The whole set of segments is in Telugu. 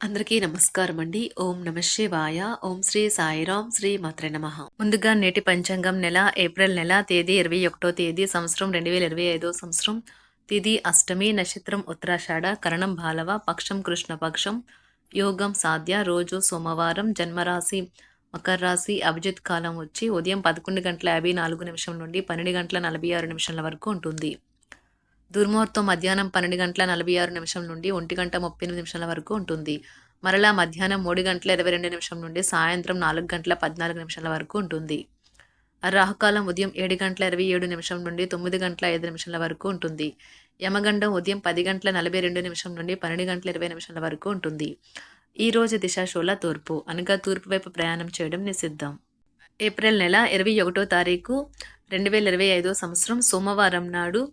అందరికీ నమస్కారం అండి. ఓం నమ శివాయ. ఓం శ్రీ సాయిరాం శ్రీ మాత్ర నమ. ముందుగా నేటి పంచాంగం నెల ఏప్రిల్ నెల తేదీ ఇరవై ఒకటో తేదీ సంవత్సరం రెండు వేల ఇరవై ఐదో సంవత్సరం. తిది అష్టమి నక్షత్రం ఉత్తరాషాఢ కరణం బాలవ పక్షం కృష్ణపక్షం యోగం సాధ్య రోజు సోమవారం జన్మరాశి మకర రాశి అభిజిత్ కాలం వచ్చి ఉదయం పదకొండు గంటల యాభై నాలుగు నిమిషం నుండి పన్నెండు గంటల నలభై ఆరు నిమిషాల వరకు ఉంటుంది. దుర్ముహూర్తం మధ్యాహ్నం పన్నెండు గంటల నలభై ఆరు నిమిషం నుండి ఒంటి గంట ముప్పై ఎనిమిది నిమిషాల వరకు ఉంటుంది. మరలా మధ్యాహ్నం మూడు గంటల ఇరవై రెండు నిమిషం నుండి సాయంత్రం నాలుగు గంటల పద్నాలుగు నిమిషాల వరకు ఉంటుంది. రాహుకాలం ఉదయం ఏడు గంటల ఇరవై ఏడు నిమిషం నుండి తొమ్మిది గంటల ఐదు నిమిషాల వరకు ఉంటుంది. యమగండం ఉదయం పది గంటల నలభై రెండు నిమిషం నుండి పన్నెండు గంటల ఇరవై నిమిషాల వరకు ఉంటుంది. ఈ రోజు దిశాశూల తూర్పు అనగా తూర్పు వైపు ప్రయాణం చేయడం నిషిద్ధం. ఏప్రిల్ నెల ఇరవై ఒకటో తారీఖు రెండు వేల ఇరవై ఐదో సంవత్సరం సోమవారం నాడు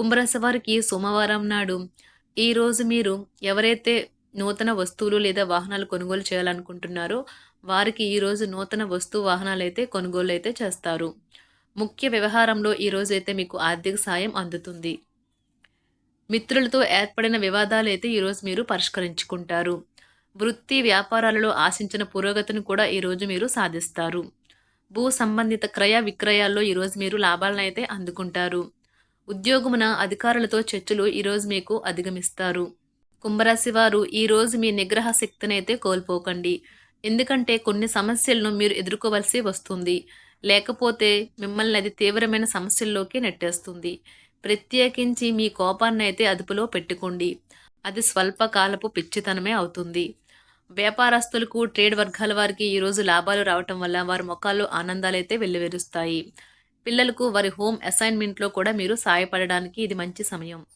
కుంభరాశి వారికి సోమవారం నాడు ఈరోజు మీరు ఎవరైతే నూతన వస్తువులు లేదా వాహనాలు కొనుగోలు చేయాలనుకుంటున్నారో వారికి ఈరోజు నూతన వస్తువు వాహనాలు అయితే కొనుగోలు అయితే చేస్తారు. ముఖ్య వ్యవహారంలో ఈరోజు అయితే మీకు ఆర్థిక సాయం అందుతుంది. మిత్రులతో ఏర్పడిన వివాదాలు అయితే ఈరోజు మీరు పరిష్కరించుకుంటారు. వృత్తి వ్యాపారాలలో ఆశించిన పురోగతిని కూడా ఈరోజు మీరు సాధిస్తారు. భూ సంబంధిత క్రయ విక్రయాల్లో ఈరోజు మీరు లాభాలను అయితే అందుకుంటారు. ఉద్యోగమున అధికారులతో చర్చలు ఈరోజు మీకు అధిగమిస్తారు. కుంభరాశి వారు ఈరోజు మీ నిగ్రహ శక్తిని అయితే కోల్పోకండి. ఎందుకంటే కొన్ని సమస్యలను మీరు ఎదుర్కోవలసి వస్తుంది. లేకపోతే మిమ్మల్ని అది తీవ్రమైన సమస్యల్లోకి నెట్టేస్తుంది. ప్రత్యేకించి మీ కోపాన్ని అయితే అదుపులో పెట్టుకోండి. అది స్వల్పకాలపు పిచ్చితనమే అవుతుంది. వ్యాపారస్తులకు ట్రేడ్ వర్గాల వారికి ఈరోజు లాభాలు రావటం వల్ల వారి ముఖాల్లో ఆనందాలైతే వెల్లువెరుస్తాయి. పిల్లలకు వారి హోమ్ అసైన్మెంట్లో కూడా మీరు సాయపడడానికి ఇది మంచి సమయం.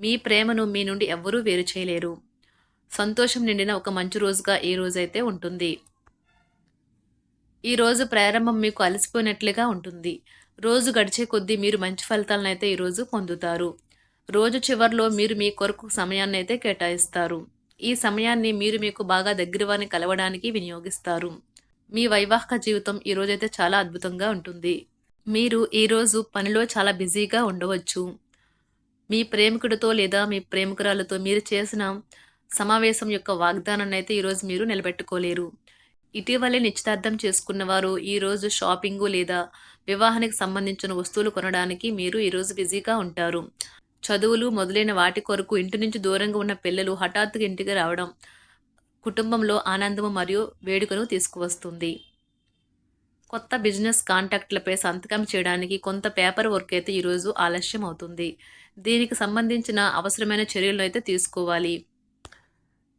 మీ ప్రేమను మీ నుండి ఎవ్వరూ వేరు చేయలేరు. సంతోషం నిండిన ఒక మంచి రోజుగా ఈ రోజైతే ఉంటుంది? ఈ రోజు ప్రారంభం మీకు అలసిపోయినట్లుగా ఉంటుంది. రోజు గడిచే కొద్దీ మీరు మంచి ఫలితాలను అయితే ఈరోజు పొందుతారు. రోజు చివరిలో మీరు మీ కొరకు సమయాన్ని అయితే కేటాయిస్తారు. ఈ సమయాన్ని మీరు మీకు బాగా దగ్గరవారిని కలవడానికి వినియోగిస్తారు. మీ వైవాహిక జీవితం ఈ చాలా అద్భుతంగా ఉంటుంది. మీరు ఈరోజు పనిలో చాలా బిజీగా ఉండవచ్చు. మీ ప్రేమికుడితో లేదా మీ ప్రేమికురాలతో మీరు చేసిన సమావేశం యొక్క వాగ్దానాన్ని అయితే ఈరోజు మీరు నిలబెట్టుకోలేరు. ఇటీవలే నిశ్చితార్థం చేసుకున్న వారు ఈరోజు షాపింగ్ లేదా వివాహానికి సంబంధించిన వస్తువులు కొనడానికి మీరు ఈరోజు బిజీగా ఉంటారు. చదువులు మొదలైన వాటి కొరకు ఇంటి నుంచి దూరంగా ఉన్న పిల్లలు హఠాత్తుగా ఇంటికి రావడం కుటుంబంలో ఆనందము మరియు వేడుకను తీసుకువస్తుంది. కొత్త బిజినెస్ కాంటాక్ట్లపై సంతకం చేయడానికి కొంత పేపర్ వర్క్ అయితే ఈరోజు ఆలస్యం అవుతుంది దీనికి సంబంధించిన అవసరమైన చర్యలను అయితే తీసుకోవాలి.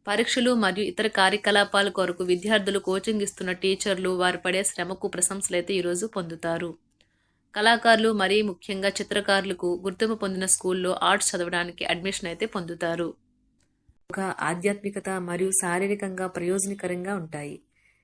పరీక్షలు మరియు ఇతర కార్యకలాపాల కొరకు విద్యార్థులు కోచింగ్ ఇస్తున్న టీచర్లు వారు పడే శ్రమకు ప్రశంసలు అయితే ఈరోజు పొందుతారు. కళాకారులు మరీ ముఖ్యంగా చిత్రకారులకు గుర్తింపు పొందిన స్కూల్లో ఆర్ట్స్ చదవడానికి అడ్మిషన్ అయితే పొందుతారు. ఒక ఆధ్యాత్మికత మరియు శారీరకంగా ప్రయోజనకరంగా ఉంటాయి.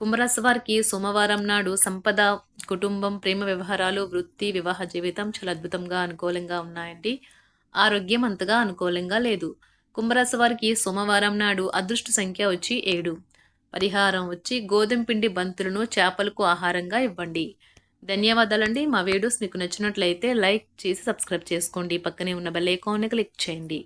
కుంభరాశి వారికి సోమవారం నాడు సంపద కుటుంబం ప్రేమ వ్యవహారాలు వృత్తి వివాహ జీవితం చాలా అద్భుతంగా అనుకూలంగా ఉన్నాయండి. ఆరోగ్యం అంతగా అనుకూలంగా లేదు. కుంభరాశి వారికి సోమవారం నాడు అదృష్ట సంఖ్య వచ్చి ఏడు. పరిహారం వచ్చి గోధుమ పిండి బంతులను చేపలకు ఆహారంగా ఇవ్వండి. ధన్యవాదాలండి. మా వీడియోస్ మీకు నచ్చినట్లయితే లైక్ చేసి సబ్స్క్రైబ్ చేసుకోండి. పక్కనే ఉన్న బెల్ ఐకాన్ని క్లిక్ చేయండి.